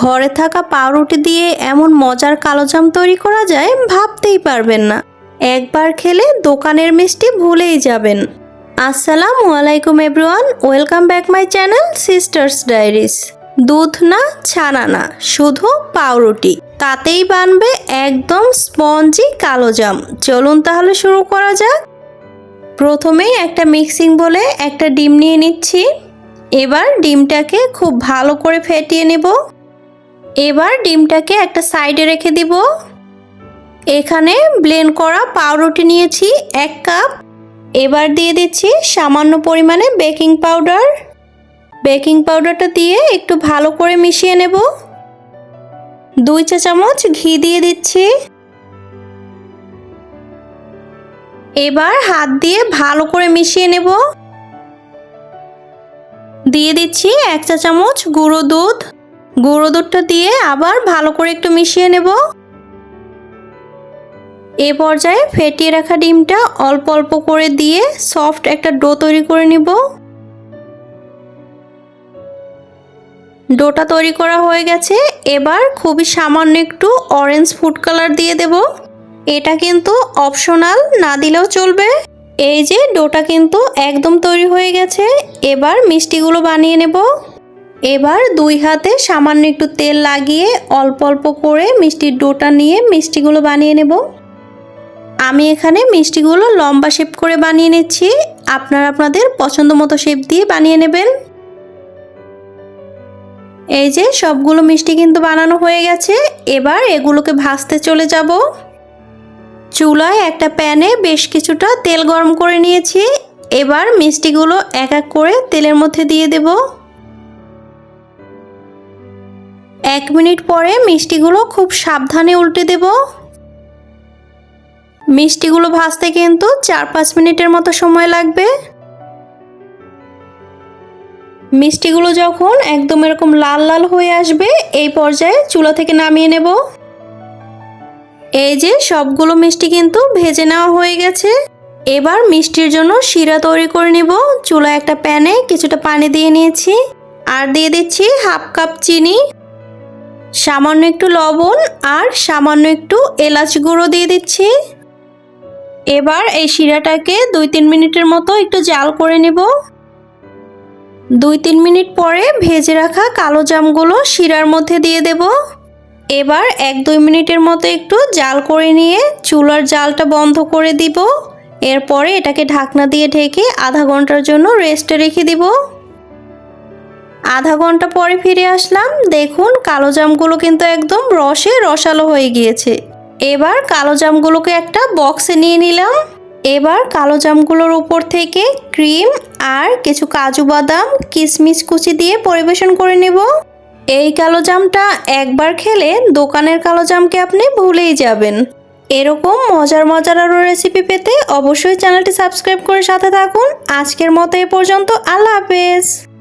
ঘরে থাকা পাউরুটি দিয়ে এমন মজার কালোজাম তৈরি করা যায় ভাবতেই পারবেন না। একবার খেলে দোকানের মিষ্টি ভুলেই যাবেন। আসসালামু আলাইকুম everyone, welcome back my channel sisters diaries দুধ না, ছানা না, শুধু পাউরুটি। তাতেই বানবে একদম স্পঞ্জি কালোজাম। চলুন তাহলে শুরু করা যাক। প্রথমেই একটা মিক্সিং বলে একটা ডিম নিয়ে নিচ্ছি। এবার ডিমটাকে খুব ভালো করে ফেটিয়ে নেব। এবার ডিমটাকে একটা সাইডে রেখে দিব। এখানে ব্লেন্ড করা পাউরুটি নিয়েছি এক কাপ। এবার দিয়ে দিচ্ছি সামান্য পরিমাণে বেকিং পাউডার। বেকিং পাউডারটা দিয়ে একটু ভালো করে মিশিয়ে নেব। দুই চা চামচ ঘি দিয়ে দিচ্ছি। এবার হাত দিয়ে ভালো করে মিশিয়ে নেব। দিয়ে দিচ্ছি এক চা চামচ গুঁড়ো দুধ। গুঁড়ো দুধটা দিয়ে আবার ভালো করে একটু মিশিয়ে নেব। এ পর্যায়ে ফেটিয়ে রাখা ডিমটা অল্প অল্প করে দিয়ে সফট একটা ডো তৈরি করে নিব। ডোটা তৈরি করা হয়ে গেছে। এবার খুবই সামান্য একটু অরেঞ্জ ফুড কালার দিয়ে দেব। এটা কিন্তু অপশনাল না দিলেও চলবে। এই যে ডোটা কিন্তু একদম তৈরি হয়ে গেছে। এবার মিষ্টিগুলো বানিয়ে নেব। এবার দুই হাতে সামান্য একটু তেল লাগিয়ে অল্প অল্প করে মিষ্টির ডোটা নিয়ে মিষ্টিগুলো বানিয়ে নেব। আমি এখানে মিষ্টিগুলো লম্বা শেপ করে বানিয়ে নিচ্ছি। আপনারা আপনাদের পছন্দ মতো শেপ দিয়ে বানিয়ে নেবেন। এই যে সবগুলো মিষ্টি কিন্তু বানানো হয়ে গেছে। এবার এগুলোকে ভাজতে চলে যাব। চুলায় একটা প্যানে বেশ কিছুটা তেল গরম করে নিয়েছি। এবার মিষ্টিগুলো এক এক করে তেলের মধ্যে দিয়ে দেব। এক মিনিট পরে মিষ্টিগুলো খুব সাবধানে উল্টে দেব। মিষ্টিগুলো ভাজতে কিন্তু চার পাঁচ মিনিটের মতো সময় লাগবে। মিষ্টিগুলো যখন একদম এরকম লাল লাল হয়ে আসবে, এই পর্যায়ে চুলা থেকে নামিয়ে নেব। এই যে সবগুলো মিষ্টি কিন্তু ভেজে নেওয়া হয়ে গেছে। এবার মিষ্টির জন্য শিরা তৈরি করে নিব। চুলা একটা প্যানে কিছুটা পানি দিয়ে নিয়েছি। আর দিয়ে দিচ্ছি হাফ কাপ চিনি। সামান্য একটু লবণ আর সামান্য একটু এলাচ গুঁড়ো দিয়ে দিচ্ছি। এবার এই শিরাটাকে দুই তিন মিনিটের মতো একটু জাল করে নেব। দুই তিন মিনিট পরে ভেজে রাখা কালো জামগুলো শিরার মধ্যে দিয়ে দেব। এবার এক দুই মিনিটের মতো একটু জাল করে নিয়ে চুলার জালটা বন্ধ করে দিব। এরপরে এটাকে ঢাকনা দিয়ে ঢেকে আধা ঘণ্টার জন্য রেস্টে রেখে দিব। আধা ঘণ্টা পরে ফিরে আসলাম। দেখুন, কালো জামগুলো কিন্তু একদম রসে রসালো হয়ে গিয়েছে। এবার কালো জামগুলোকে একটা বক্সে নিয়ে নিলাম। এবার কালো জামগুলোর উপর থেকে ক্রিম আর কিছু কাজু বাদাম কিশমিশ কুচি দিয়ে পরিবেশন করে নেব। এই কালো জামটা একবার খেলে দোকানের কালো জামকে আপনি ভুলেই যাবেন। এরকম মজার মজার আরও রেসিপি পেতে অবশ্যই চ্যানেলটি সাবস্ক্রাইব করে সাথে থাকুন। আজকের মতো এ পর্যন্ত। আল্লাহ হাফেজ।